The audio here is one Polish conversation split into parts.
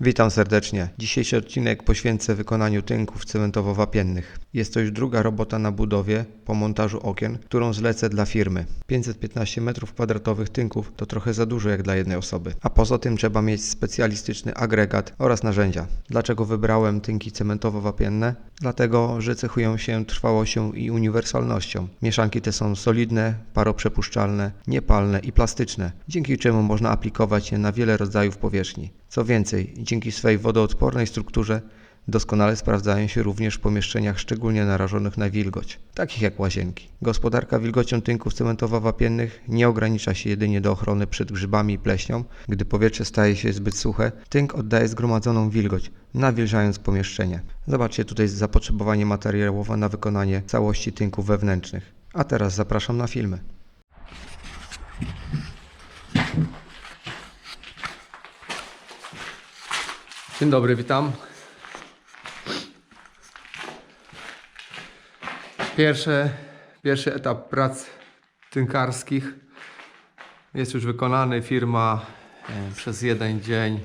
Witam serdecznie. Dzisiejszy odcinek poświęcę wykonaniu tynków cementowo-wapiennych. Jest to już druga robota na budowie po montażu okien, którą zlecę dla firmy. 515 m2 tynków to trochę za dużo jak dla jednej osoby. A poza tym trzeba mieć specjalistyczny agregat oraz narzędzia. Dlaczego wybrałem tynki cementowo-wapienne? Dlatego, że cechują się trwałością i uniwersalnością. Mieszanki te są solidne, paroprzepuszczalne, niepalne i plastyczne, dzięki czemu można aplikować je na wiele rodzajów powierzchni. Co więcej, dzięki swej wodoodpornej strukturze doskonale sprawdzają się również w pomieszczeniach szczególnie narażonych na wilgoć, takich jak łazienki. Gospodarka wilgocią tynków cementowo-wapiennych nie ogranicza się jedynie do ochrony przed grzybami i pleśnią. Gdy powietrze staje się zbyt suche, tynk oddaje zgromadzoną wilgoć, nawilżając pomieszczenie. Zobaczcie tutaj zapotrzebowanie materiałowe na wykonanie całości tynków wewnętrznych. A teraz zapraszam na filmy. Dzień dobry, witam. Pierwsze, pierwszy etap prac tynkarskich jest już wykonany. Firma e, przez jeden dzień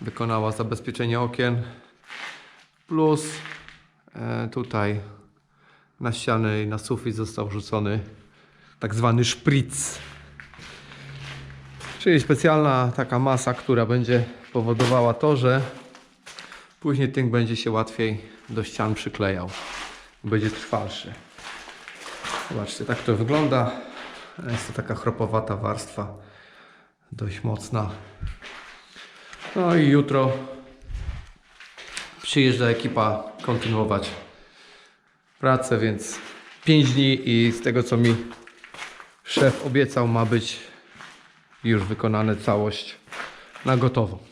wykonała zabezpieczenie okien. Plus e, tutaj na ściany i na sufit został wrzucony tak zwany szpric. Czyli specjalna taka masa, która będzie powodowała to, że później tynk będzie się łatwiej do ścian przyklejał. Będzie trwalszy. Zobaczcie, tak to wygląda. Jest to taka chropowata warstwa. Dość mocna. No i jutro przyjeżdża ekipa kontynuować pracę, więc 5 dni i z tego co mi szef obiecał ma być już wykonane całość na gotowo.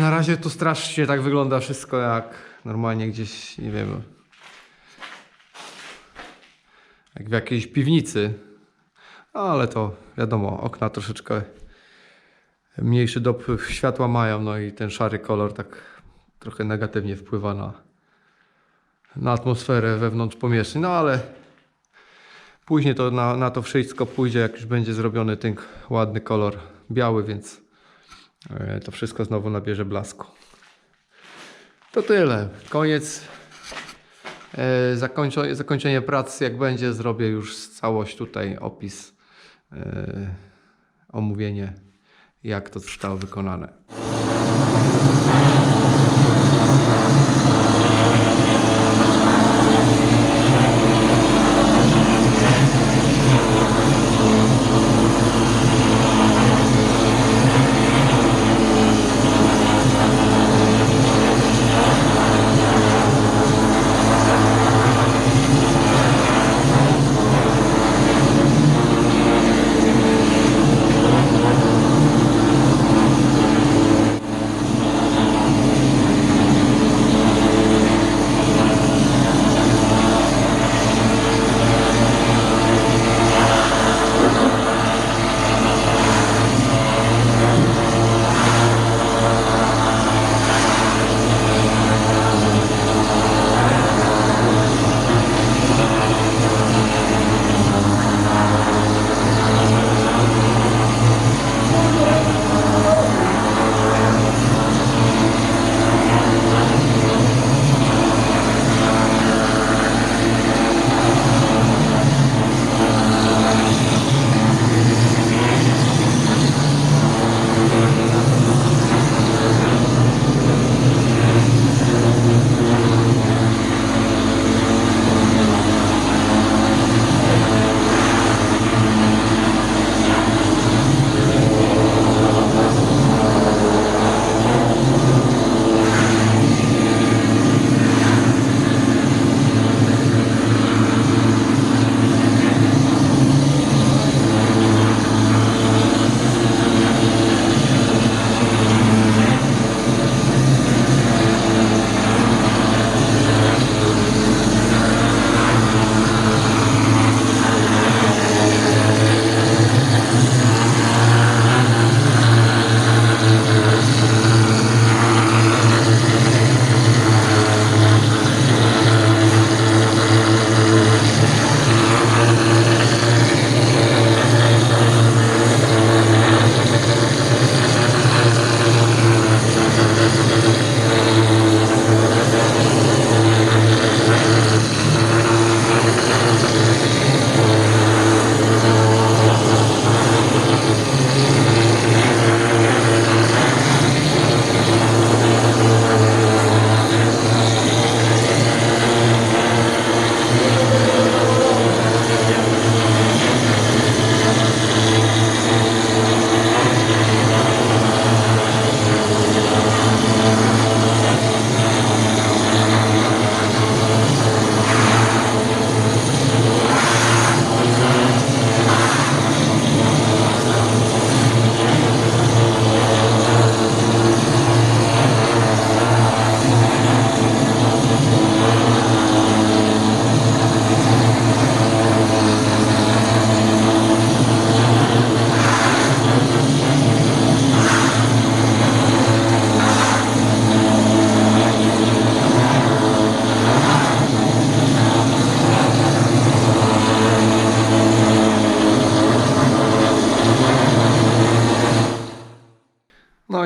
Na razie to strasznie tak wygląda wszystko jak normalnie gdzieś, nie wiem, jak w jakiejś piwnicy. Ale to wiadomo, okna troszeczkę mniejszy dopływ światła mają, no i ten szary kolor tak trochę negatywnie wpływa na, na atmosferę wewnątrz pomieszczeń, no ale Później to na, na to wszystko pójdzie, jak już będzie zrobiony ten ładny kolor biały, więc to wszystko znowu nabierze blasku. To tyle. Koniec. E, zakończenie, zakończenie prac, jak będzie, zrobię już całość tutaj, opis, e, omówienie, jak to zostało wykonane.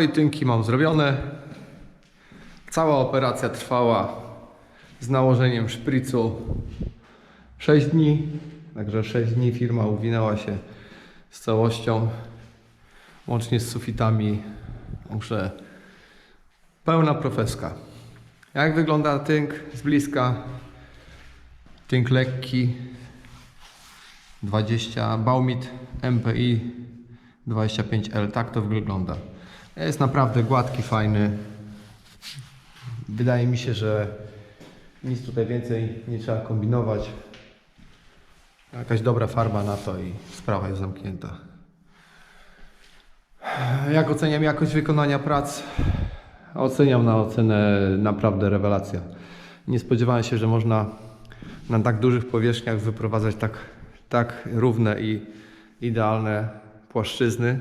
I tynki mam zrobione. Cała operacja trwała z nałożeniem szpricu 6 dni. Także 6 dni firma uwinęła się z całością, łącznie z sufitami. Także pełna profeska. Jak wygląda tynk z bliska? Tynk lekki, 20 Baumit MPI 25L. Tak to wygląda. Jest naprawdę gładki, fajny. Wydaje mi się, że nic tutaj więcej nie trzeba kombinować. Jakaś dobra farba na to i sprawa jest zamknięta. Jak oceniam jakość wykonania prac? Oceniam na ocenę naprawdę rewelacja. Nie spodziewałem się, że można na tak dużych powierzchniach wyprowadzać tak, tak równe i idealne płaszczyzny.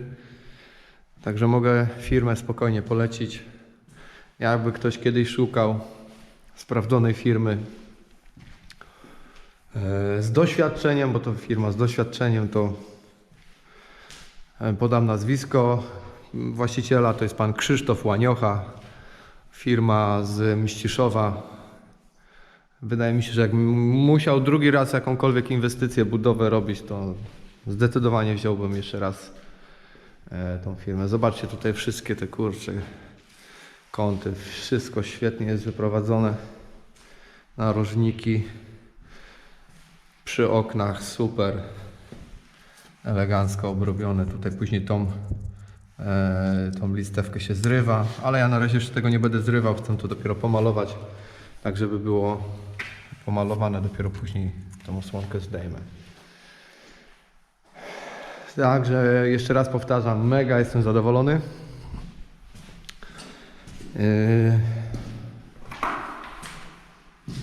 Także mogę firmę spokojnie polecić. Jakby ktoś kiedyś szukał sprawdzonej firmy e, z doświadczeniem, bo to firma z doświadczeniem, to e, podam nazwisko właściciela, to jest pan Krzysztof Łaniocha, firma z Mściszowa. Wydaje mi się, że jak musiał drugi raz jakąkolwiek inwestycję, budowę robić, to zdecydowanie wziąłbym jeszcze raz tą firmę. Zobaczcie tutaj wszystkie te kurcze kąty, wszystko świetnie jest wyprowadzone. Narożniki przy oknach, super elegancko obrobione. Tutaj później tą, e, tą listewkę się zrywa, ale ja na razie jeszcze tego nie będę zrywał, chcę to dopiero pomalować, tak żeby było pomalowane, dopiero później tą osłonkę zdejmę. Także jeszcze raz powtarzam, mega jestem zadowolony. Yy.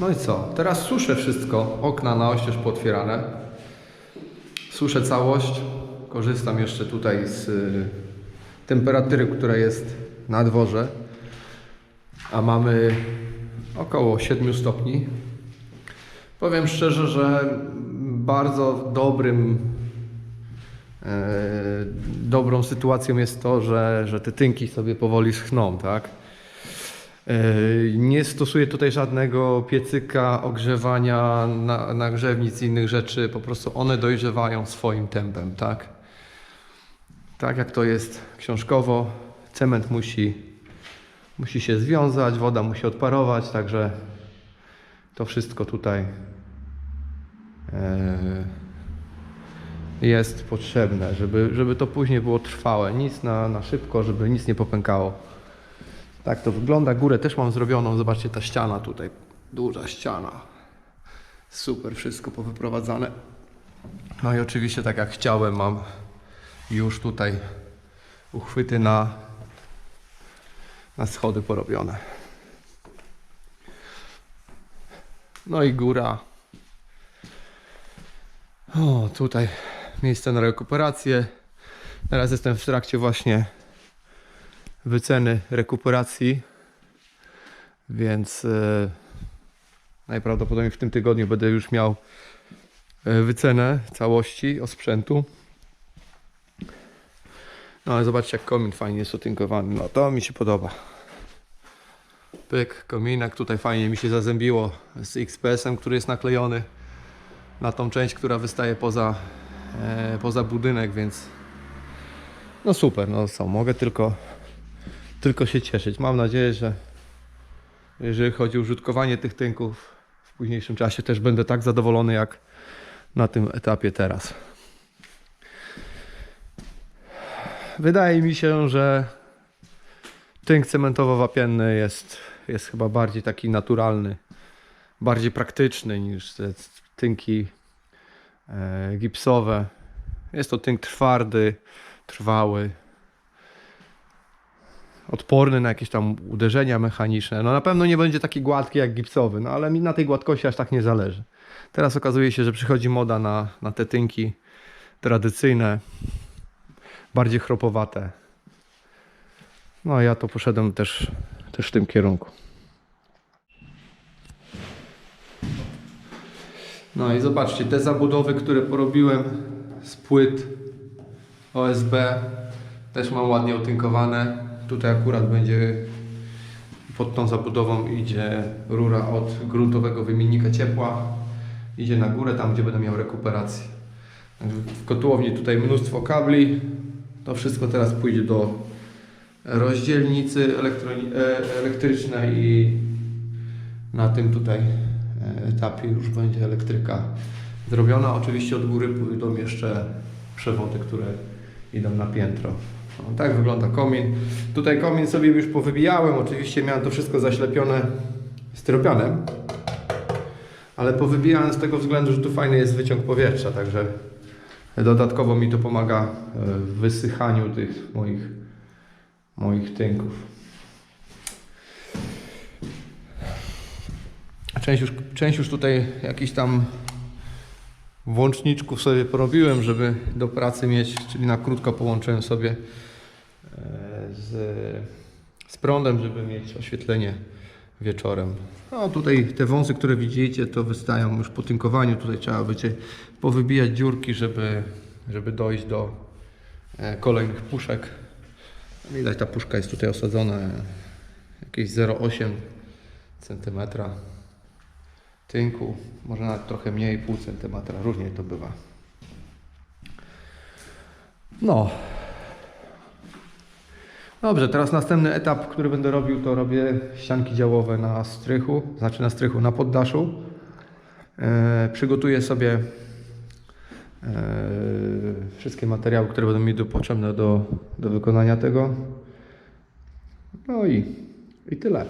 No i co? Teraz suszę wszystko. Okna na oścież pootwierane. Suszę całość. Korzystam jeszcze tutaj z y, temperatury, która jest na dworze. A mamy około 7 stopni. Powiem szczerze, że bardzo dobrym dobrą sytuacją jest to, że, że te tynki sobie powoli schną, tak? E, Nie stosuję tutaj żadnego piecyka, ogrzewania, na- nagrzewnic i innych rzeczy. Po prostu one dojrzewają swoim tempem, tak? Tak jak to jest książkowo. Cement musi, musi się związać, woda musi odparować, także to wszystko tutaj e, jest potrzebne, żeby, żeby to później było trwałe. Nic na, na szybko, żeby nic nie popękało. Tak to wygląda. Górę też mam zrobioną. Zobaczcie ta ściana tutaj. Duża ściana. Super, wszystko powyprowadzane. No i oczywiście, tak jak chciałem, mam już tutaj uchwyty na, na schody porobione. No i góra. O, tutaj miejsce na rekuperację. Teraz jestem w trakcie właśnie wyceny rekuperacji, więc e, najprawdopodobniej w tym tygodniu będę już miał e, wycenę całości osprzętu. No ale zobaczcie jak komin fajnie jest otynkowany. No to mi się podoba. Pyk, kominek tutaj fajnie mi się zazębiło z XPS-em, który jest naklejony na tą część, która wystaje poza, poza budynek, więc no super, no co, mogę tylko, tylko się cieszyć. Mam nadzieję, że jeżeli chodzi o użytkowanie tych tynków w późniejszym czasie też będę tak zadowolony jak na tym etapie teraz. Wydaje mi się, że tynk cementowo-wapienny jest, jest chyba bardziej taki naturalny, bardziej praktyczny niż te tynki e, gipsowe. Jest to tynk twardy, trwały, odporny na jakieś tam uderzenia mechaniczne. No na pewno nie będzie taki gładki jak gipsowy, no ale mi na tej gładkości aż tak nie zależy. Teraz okazuje się, że przychodzi moda na, na te tynki tradycyjne, bardziej chropowate. No ja to poszedłem też, też w tym kierunku. No i zobaczcie, te zabudowy, które porobiłem z płyt OSB, też mam ładnie otynkowane. tutaj akurat będzie pod tą zabudową idzie rura od gruntowego wymiennika ciepła. Idzie na górę, tam gdzie będę miał rekuperację. W kotłowni tutaj mnóstwo kabli. To wszystko teraz pójdzie do rozdzielnicy e, elektrycznej i na tym tutaj etapie już będzie elektryka zrobiona. Oczywiście od góry pójdą jeszcze przewody, które idą na piętro. No, tak wygląda komin. Tutaj komin sobie już powybijałem. Oczywiście miałem to wszystko zaślepione styropianem. Ale powybijałem z tego względu, że tu fajny jest wyciąg powietrza, także dodatkowo mi to pomaga e, w wysychaniu tych moich, moich tynków. Część już, część już tutaj jakiś tam włączniczków sobie porobiłem, żeby do pracy mieć, czyli na krótko połączyłem sobie e, z, z prądem, żeby mieć oświetlenie wieczorem. No tutaj te wąsy, które widzicie, to wystają już po tynkowaniu. Tutaj trzeba będzie powybijać dziurki, żeby, żeby dojść do e, kolejnych puszek. Widać, ta puszka jest tutaj osadzona jakieś 0,8 cm tynku, może nawet trochę mniej, pół centymetra, różnie to bywa. No. Dobrze, teraz następny etap, który będę robił, to robię ścianki działowe na strychu, znaczy na strychu, na poddaszu. E, przygotuję sobie e, wszystkie materiały, które będą mi do, potrzebne do, do wykonania tego. No i, i tyle.